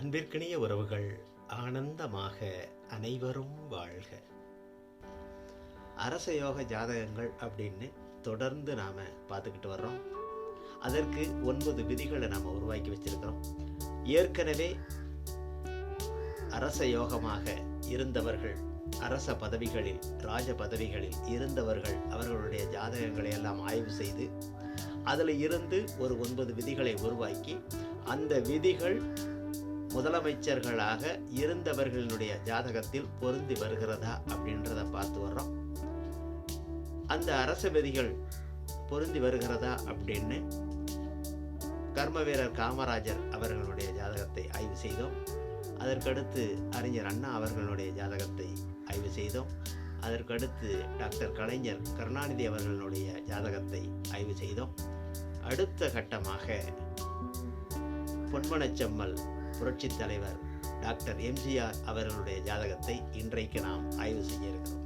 அன்பிற்கினிய உறவுகள் ஆனந்தமாக அனைவரும் வாழ்க. அரச யோக ஜாதகங்கள் அப்படின்னு தொடர்ந்து நாம் பார்த்துக்கிட்டு வர்றோம். அதற்கு ஒன்பது விதிகளை நாம் உருவாக்கி வச்சிருக்கிறோம். ஏற்கனவே அரச யோகமாக இருந்தவர்கள் அரச பதவிகளில் ராஜ பதவிகளில் இருந்தவர்கள் அவர்களுடைய ஜாதகங்களை எல்லாம் ஆய்வு செய்து அதில் இருந்து ஒரு ஒன்பது விதிகளை உருவாக்கி அந்த விதிகள் முதலமைச்சர்களாக இருந்தவர்களுடைய ஜாதகத்தில் பொருந்தி வருகிறதா அப்படின்றத பார்த்து வர்றோம். அந்த அரச விதிகள் பொருந்தி வருகிறதா அப்படின்னு கர்ம வீரர் காமராஜர் அவர்களுடைய ஜாதகத்தை ஆய்வு செய்தோம். அதற்கடுத்து அறிஞர் அண்ணா அவர்களுடைய ஜாதகத்தை ஆய்வு செய்தோம். அதற்கடுத்து டாக்டர் கலைஞர் கருணாநிதி அவர்களுடைய ஜாதகத்தை ஆய்வு செய்தோம். அடுத்த கட்டமாக பொன்மனச்செம்மல் புரட்சித் தலைவர் டாக்டர் எம்ஜிஆர் அவர்களுடைய ஜாதகத்தை இன்றைக்கு நாம் ஆய்வு செய்ய இருக்கிறோம்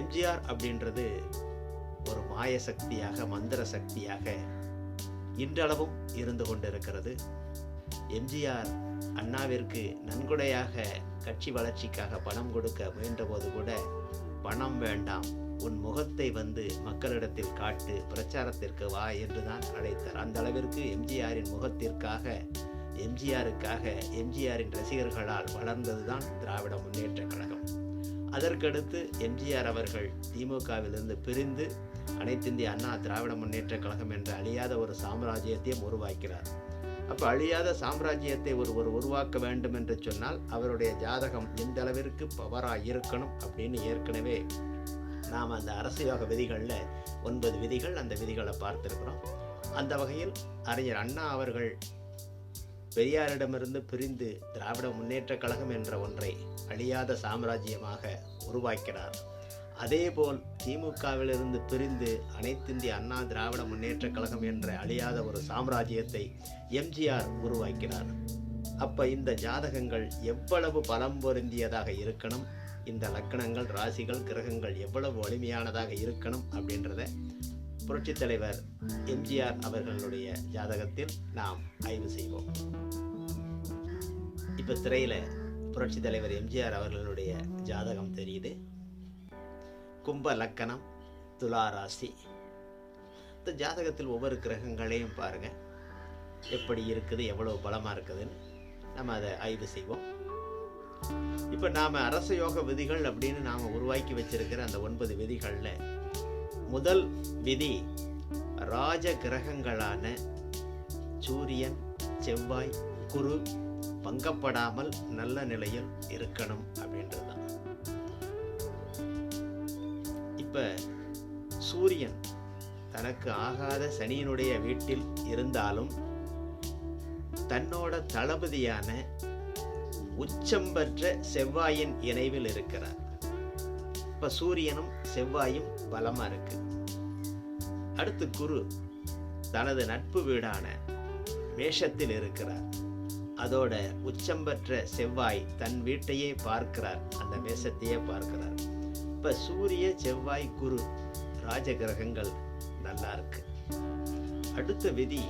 எம்ஜிஆர் அப்படின்றது ஒரு மாய சக்தியாக மந்திர சக்தியாக இன்றளவும் இருந்து கொண்டிருக்கிறது. எம்ஜிஆர் அண்ணாவிற்கு நன்கொடையாக கட்சி வளர்ச்சிக்காக பணம் கொடுக்க முயன்றபோது கூட பணம் வேண்டாம் உன் முகத்தை வந்து மக்களிடத்தில் காட்டு பிரச்சாரத்திற்கு வா என்றுதான் அழைத்தார். அந்த அளவிற்கு எம்ஜிஆரின் முகத்திற்காக எம்ஜிஆருக்காக எம்ஜிஆரின் ரசிகர்களால் வளர்ந்ததுதான் திராவிட முன்னேற்ற கழகம். அதற்கடுத்து எம்ஜிஆர் அவர்கள் திமுகவிலிருந்து பிரிந்து அனைத்திந்திய அண்ணா திராவிட முன்னேற்ற கழகம் என்ற அழியாத ஒரு சாம்ராஜ்யத்தையும் உருவாக்கிறார் அப்போ அழியாத சாம்ராஜ்யத்தை ஒருவர் உருவாக்க வேண்டும் என்று சொன்னால் அவருடைய ஜாதகம் எந்த அளவிற்கு பவராக இருக்கணும் அப்படின்னு ஏற்கனவே நாம் அந்த அரசியோக விதிகளில் ஒன்பது விதிகள் அந்த விதிகளை பார்த்துருக்குறோம். அந்த வகையில் அறிஞர் அண்ணா அவர்கள் பெரியாரிடமிருந்து பிரிந்து திராவிட முன்னேற்றக் கழகம் என்ற ஒன்றை அழியாத சாம்ராஜ்யமாக உருவாக்கினார். அதேபோல் திமுகவிலிருந்து பிரிந்து அனைத்திந்திய அண்ணா திராவிட முன்னேற்றக் கழகம் என்ற அழியாத ஒரு சாம்ராஜ்யத்தை எம்ஜிஆர் உருவாக்கினார். அப்போ இந்த ஜாதகங்கள் எவ்வளவு பலம் பொருந்தியதாக இருக்கணும்? இந்த லக்கணங்கள் ராசிகள் கிரகங்கள் எவ்வளவு வலிமையானதாக இருக்கணும் அப்படின்றத புரட்சித் தலைவர் எம்ஜிஆர் அவர்களுடைய ஜாதகத்தில் நாம் ஆய்வு செய்வோம். இப்போ திரையில் புரட்சித் தலைவர் எம்ஜிஆர் அவர்களுடைய ஜாதகம் தெரியுது. கும்ப லக்கணம் துலா ராசி. இந்த ஜாதகத்தில் ஒவ்வொரு கிரகங்களையும் பாருங்க. எப்படி இருக்குது எவ்வளவு பலமாக இருக்குதுன்னு நம்ம அதை ஆய்வு செய்வோம். இப்போ நாம் அரச யோக விதிகள் அப்படின்னு நாம் உருவாக்கி வச்சிருக்கிற அந்த ஒன்பது விதிகளில் முதல் விதி ராஜ கிரகங்களான சூரியன் செவ்வாய் குரு பங்கப்படாமல் நல்ல நிலையில் இருக்கணும் அப்படின்றது தான் இப்போ சூரியன் தனக்கு ஆகாத சனியினுடைய வீட்டில் இருந்தாலும் தன்னோட தளபதியான உச்சம் பெற்ற செவ்வாயின் இணைவில் இருக்கிறார். இப்ப சூரியனும் செவ்வாயும் பலமா இருக்கு. அடுத்து குரு தனது நட்பு வீடான மேஷத்தில் இருக்கிறார். அதோட உச்சம் பெற்ற செவ்வாய் தன் வீட்டையே பார்க்கிறார். அந்த மேஷத்தையே பார்க்கிறார். இப்ப சூரிய செவ்வாய் குரு ராஜ கிரகங்கள் நல்லா இருக்கு. அடுத்த விதி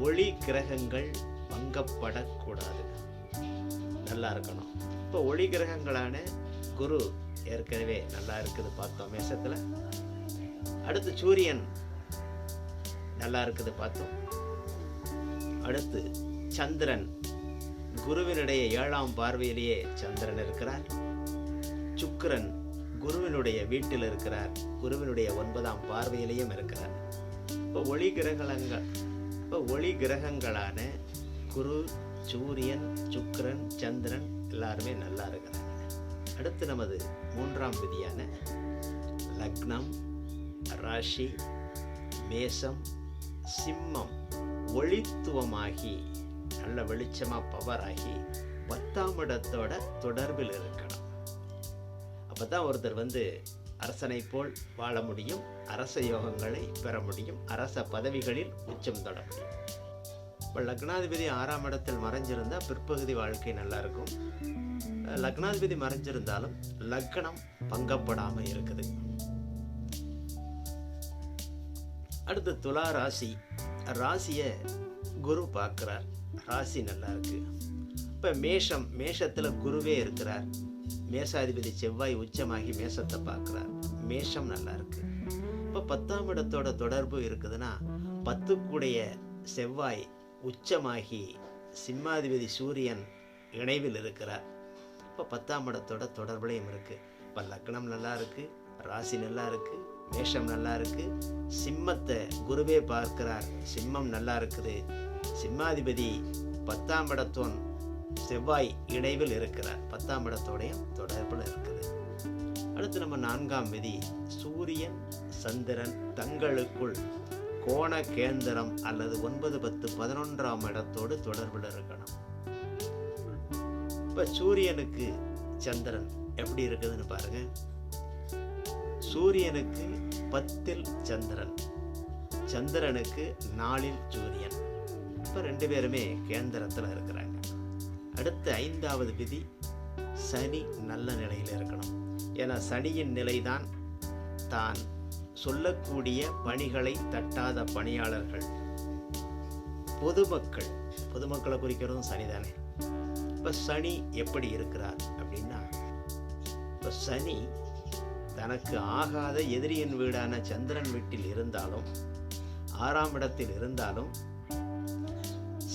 ஒளி கிரகங்கள் பங்கப்படக்கூடாது. நல்லா இருக்கணும். இப்போ ஒளி கிரகங்களான குரு ஏற்கனவே நல்லா இருக்குது பார்த்தோம் மேசத்தில் அடுத்து சூரியன் நல்லா இருக்குது பார்த்தோம். அடுத்து சந்திரன். குருவினுடைய ஏழாம் பார்வையிலேயே சந்திரன் இருக்கிறார். சுக்கரன் குருவினுடைய வீட்டில் இருக்கிறார். குருவினுடைய ஒன்பதாம் பார்வையிலேயும் இருக்கிறார். இப்போ ஒளி கிரகங்கள் இப்போ ஒளி கிரகங்களான குரு சூரியன் சுக்கரன் சந்திரன் எல்லாருமே நல்லா இருக்கிறாங்க. அடுத்து நமது மூன்றாம் விதியான லக்னம் ராசி மேசம் சிம்மம் ஒளித்துவமாகி நல்ல வெளிச்சமாக பவராகி பத்தாம் இடத்தோட தொடர்பில் இருக்கணும். அப்போ தான் ஒருத்தர் வந்து அரசனை போல் வாழ முடியும் அரச யோகங்களை பெற முடியும் அரச பதவிகளில் உச்சம் தொட முடியும். இப்போ லக்னாதிபதி ஆறாம் இடத்தில் மறைஞ்சிருந்தால் பிற்பகுதி வாழ்க்கை நல்லா இருக்கும் லக்னாதிபதி மறைஞ்சிருந்தாலும் லக்னம் பங்கப்படாமல் இருக்குது. அடுத்து துலா ராசி. ராசியை குரு பார்க்குறார். ராசி நல்லா இருக்கு இப்போ மேஷம் மேஷத்தில் குருவே இருக்கிறார். மேஷாதிபதி செவ்வாய் உச்சமாகி மேஷத்தை பார்க்குறார். மேஷம் நல்லா இருக்கு இப்போ பத்தாம் இடத்தோட தொடர்பு இருக்குதுன்னா பத்துக்குடைய செவ்வாய் உச்சமாகி சிம்மாதிபதி சூரியன் இணைவில் இருக்கிறார். இப்போ பத்தாம் இடத்தோட தொடர்புலையும் இருக்குது இப்போ லக்னம் நல்லா இருக்குது ராசி நல்லா இருக்குது மேஷம் நல்லா இருக்குது சிம்மத்தை குருவே பார்க்கிறார். சிம்மம் நல்லா இருக்குது. சிம்மாதிபதி பத்தாம் இடத்தோன் செவ்வாய் இணைவில் இருக்கிறார். பத்தாம் இடத்தோடையும் தொடர்பில் இருக்குது. அடுத்து நம்ம நான்காம் விதி சூரியன் சந்திரன் தங்களுக்குள் கோண கேந்திரம் அல்லது ஒன்பது பத்து பதினொன்றாம் இடத்தோடு தொடர்பில் இருக்கணும். இப்போ சூரியனுக்கு சந்திரன் எப்படி இருக்குதுன்னு பாருங்க. சூரியனுக்கு பத்தில் சந்திரன் சந்திரனுக்கு நாளில் சூரியன். இப்போ ரெண்டு பேருமே கேந்திரத்தில் இருக்கிறாங்க. அடுத்து ஐந்தாவது விதி சனி நல்ல நிலையில் இருக்கணும். ஏன்னா சனியின் நிலைதான் தான் சொல்லக்கூடிய பணிகளை தட்டாத பணியாளர்கள். பொதுமக்கள் பொதுமக்களை குறிக்கிறதும் சனிதானே. இப்போ சனி எப்படி இருக்கிறார் அப்படின்னா இப்போ சனி தனக்கு ஆகாத எதிரியின் வீடான சந்திரன் வீட்டில் இருந்தாலும் ஆறாம் இடத்தில் இருந்தாலும்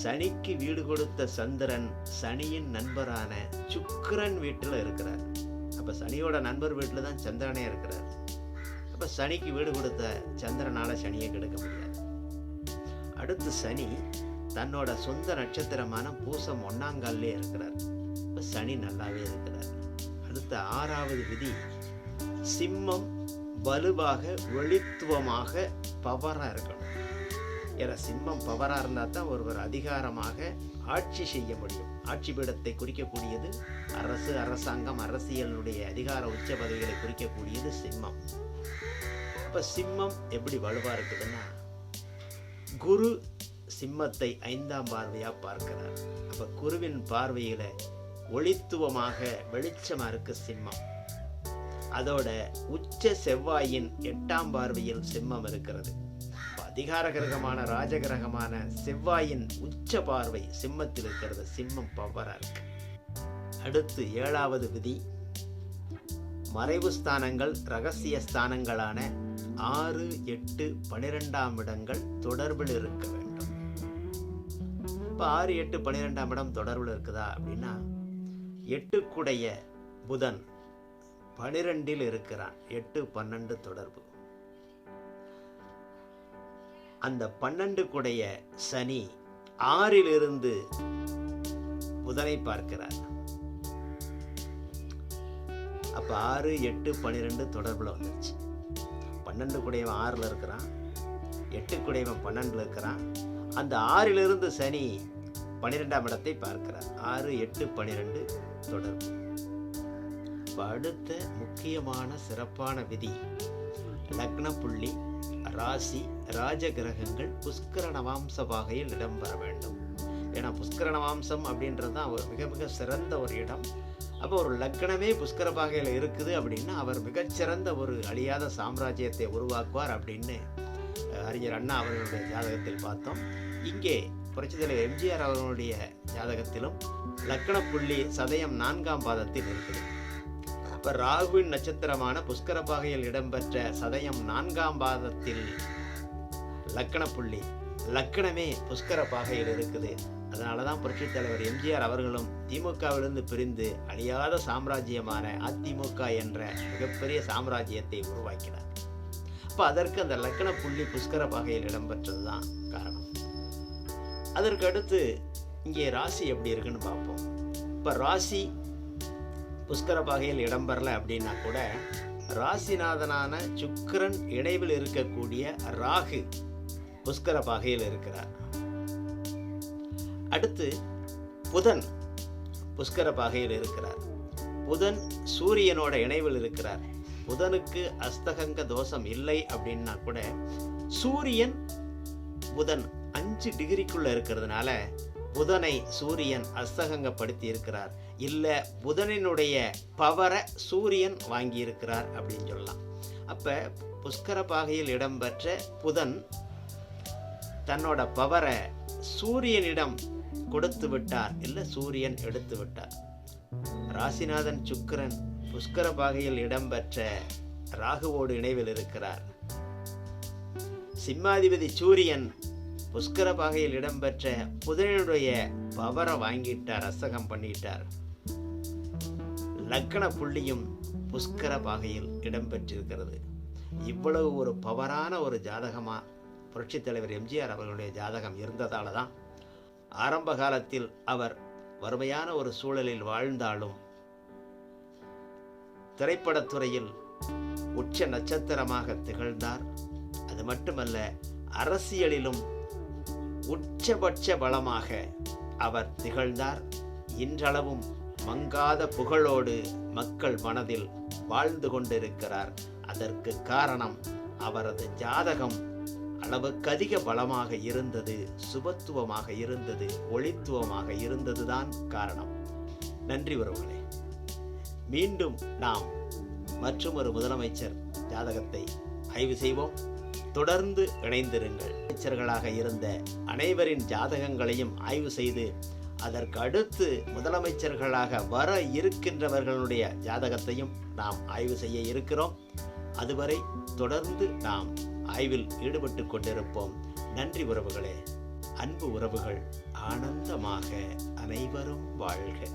சனிக்கு வீடு கொடுத்த சந்திரன் சனியின் நண்பரான சுக்கரன் வீட்டில் இருக்கிறார். அப்போ சனியோட நண்பர் வீட்டில் தான் சந்திரனே இருக்கிறார். இப்போ சனிக்கு வீடு கொடுத்த சந்திரனால சனியை கெடுக்க முடியாது. அடுத்து சனி தன்னோட சொந்த நட்சத்திரமான பூசம் ஒன்னாங்கால்லே இருக்கிறார். இப்போ சனி நல்லாவே இருக்கிறார். அடுத்த ஆறாவது விதி சிம்மம் வலுவாக வெளித்துவமாக பவராக இருக்கணும். ஏன்னா சிம்மம் பவராக இருந்தால் தான் ஒருவர் அதிகாரமாக ஆட்சி செய்ய முடியும். ஆட்சி பீடத்தை குறிக்கக்கூடியது அரசு அரசாங்கம் அரசியலுடைய அதிகார உச்ச பதவிகளை குறிக்கக்கூடியது சிம்மம். இப்போ சிம்மம் எப்படி வலுவாக இருக்குதுன்னா குரு சிம்மத்தை ஐந்தாம் பார்வையாக பார்க்கிறார். அப்போ குருவின் பார்வையில் ஒளித்துவமாக வெளிச்சமாக இருக்கு சிம்மம். அதோட உச்ச செவ்வாயின் எட்டாம் பார்வையில் சிம்மம் இருக்கிறது. அதிகார கிரகமான ராஜகிரகமான செவ்வாயின் உச்ச பார்வை சிம்மத்தில் இருக்கிறது. சிம்மம் பவரா இருக்கு. அடுத்து ஏழாவது விதி மறைவு ஸ்தானங்கள் ரகசிய ஸ்தானங்களான ஆறு எட்டு பனிரெண்டாம் இடங்கள் தொடர்பில் இருக்க வேண்டும். இப்போ ஆறு எட்டு பன்னிரெண்டாம் இடம் தொடர்பில் இருக்குதா அப்படின்னா எட்டுக்குடைய புதன் பனிரெண்டில் இருக்கிறான். எட்டு பன்னெண்டு தொடர்பு. அந்த பன்னெண்டு குடைய சனி ஆறிலிருந்து புதனை பார்க்கிறார். அப்ப ஆறு எட்டு பன்னிரெண்டு தொடர்புல வந்துருச்சு. பன்னெண்டு குடையவன் ஆறில் இருக்கிறான் எட்டு குடையவன் பன்னெண்டில் இருக்கிறான். அந்த ஆறிலிருந்து சனி பன்னிரெண்டாம் இடத்தை பார்க்கிறார். ஆறு எட்டு பன்னிரெண்டு தொடர்பு. இப்போ அடுத்த முக்கியமான சிறப்பான விதி லக்ன புள்ளி ராசி ராஜ கிரகங்கள் புஷ்கரண வகையில் பாகையில் இடம்பெற வேண்டும். ஏன்னா புஷ்கரண வாம்சம் அப்படின்றது தான் மிக மிக சிறந்த ஒரு இடம். அப்போ ஒரு லக்கணமே புஷ்கர பாகையில் இருக்குது அப்படின்னா அவர் மிகச்சிறந்த ஒரு அழியாத சாம்ராஜ்யத்தை உருவாக்குவார் அப்படின்னு அறிஞர் அண்ணா அவர்களுடைய ஜாதகத்தில் பார்த்தோம். இங்கே புரட்சித்தலைவர் எம்ஜிஆர் அவர்களுடைய ஜாதகத்திலும் லக்கண புள்ளி சதயம் நான்காம் பாதத்தில் இருக்குது. அப்போ ராகுவின் நட்சத்திரமான புஷ்கர பாகையில் இடம்பெற்ற சதயம் நான்காம் பாதத்தில் லக்கண புள்ளி லக்கணமே புஷ்கர பாகையில் இருக்குது. அதனால தான் புரட்சித் தலைவர் எம்ஜிஆர் அவர்களும் திமுகவிலிருந்து பிரிந்து அழியாத சாம்ராஜ்யமான அதிமுக என்ற மிகப்பெரிய சாம்ராஜ்யத்தை உருவாக்கினார். அப்போ அதற்கு அந்த லக்கண புள்ளி புஷ்கர பாகையில் இடம்பெற்றது தான் காரணம். அதற்கு அடுத்து இங்கே ராசி எப்படி இருக்குன்னு பார்ப்போம். இப்போ ராசி புஷ்கர பாகையில் இடம்பெறல அப்படின்னா கூட ராசிநாதனான சுக்கரன் இணைவில் இருக்கக்கூடிய ராகு புஷ்கர பாகையில் இருக்கிறார். அடுத்து புதன் புஷ்கர பாகையில் இருக்கிறார். புதன் சூரியனோட இணைவில் இருக்கிறார். புதனுக்கு அஸ்தகங்க தோஷம் இல்லை அப்படின்னா கூட சூரியன் புதன் அஞ்சு டிகிரிக்குள்ள இருக்கிறதுனால புதனை சூரியன் அஸ்தகங்கப்படுத்தி இருக்கிறார். இல்லை புதனினுடைய பவரை சூரியன் வாங்கியிருக்கிறார் அப்படின்னு சொல்லலாம். அப்போ புஷ்கர பாகையில் இடம்பெற்ற புதன் தன்னோட பவரை சூரியனிடம் கொடுத்து விட்டார் இல்லை சூரியன் எடுத்து விட்டார் ராசிநாதன் சுக்கரன் புஷ்கர பாகையில் இடம்பெற்ற ராகுவோடு இணைவில் இருக்கிறார். சிம்மாதிபதி சூரியன் புஷ்கர பாகையில் இடம்பெற்ற புதனுடைய பவரை வாங்கிட்டார் அசகம் பண்ணிட்டார். லக்கண புள்ளியும் புஷ்கர பாகையில் இடம்பெற்றிருக்கிறது. இவ்வளவு ஒரு பவரான ஒரு ஜாதகமாக புரட்சித் தலைவர் எம்ஜிஆர் அவர்களுடைய ஜாதகம் இருந்ததால தான் ஆரம்ப காலத்தில் அவர் வறுமையான ஒரு சூழலில் வாழ்ந்தாலும் திரைப்படத்துறையில் உச்ச நட்சத்திரமாக திகழ்ந்தார். அது மட்டுமல்ல அரசியலிலும் உச்சபட்ச பலமாக அவர் திகழ்ந்தார். இன்றளவும் மங்காத புகழோடு மக்கள் மனதில் வாழ்ந்து கொண்டிருக்கிறார். அதற்கு காரணம் அவரது ஜாதகம். அளவுக்கு அதிக பலமாக இருந்தது சுபத்துவமாக இருந்தது ஒளித்துவமாக இருந்ததுதான் காரணம். நன்றி உறவுகளே. மீண்டும் நாம் மற்றும் ஒரு முதலமைச்சர் ஜாதகத்தை ஆய்வு செய்வோம். தொடர்ந்து இணைந்திருங்கள். அமைச்சர்களாக இருந்த அனைவரின் ஜாதகங்களையும் ஆய்வு செய்து அதற்கு அடுத்து முதலமைச்சர்களாக வர இருக்கின்றவர்களுடைய ஜாதகத்தையும் நாம் ஆய்வு செய்ய இருக்கிறோம். அதுவரை தொடர்ந்து நாம் ஆய்வில் ஈடுபட்டு கொண்டிருப்போம். நன்றி உறவுகளே. அன்பு உறவுகள் ஆனந்தமாக அனைவரும் வாழ்க.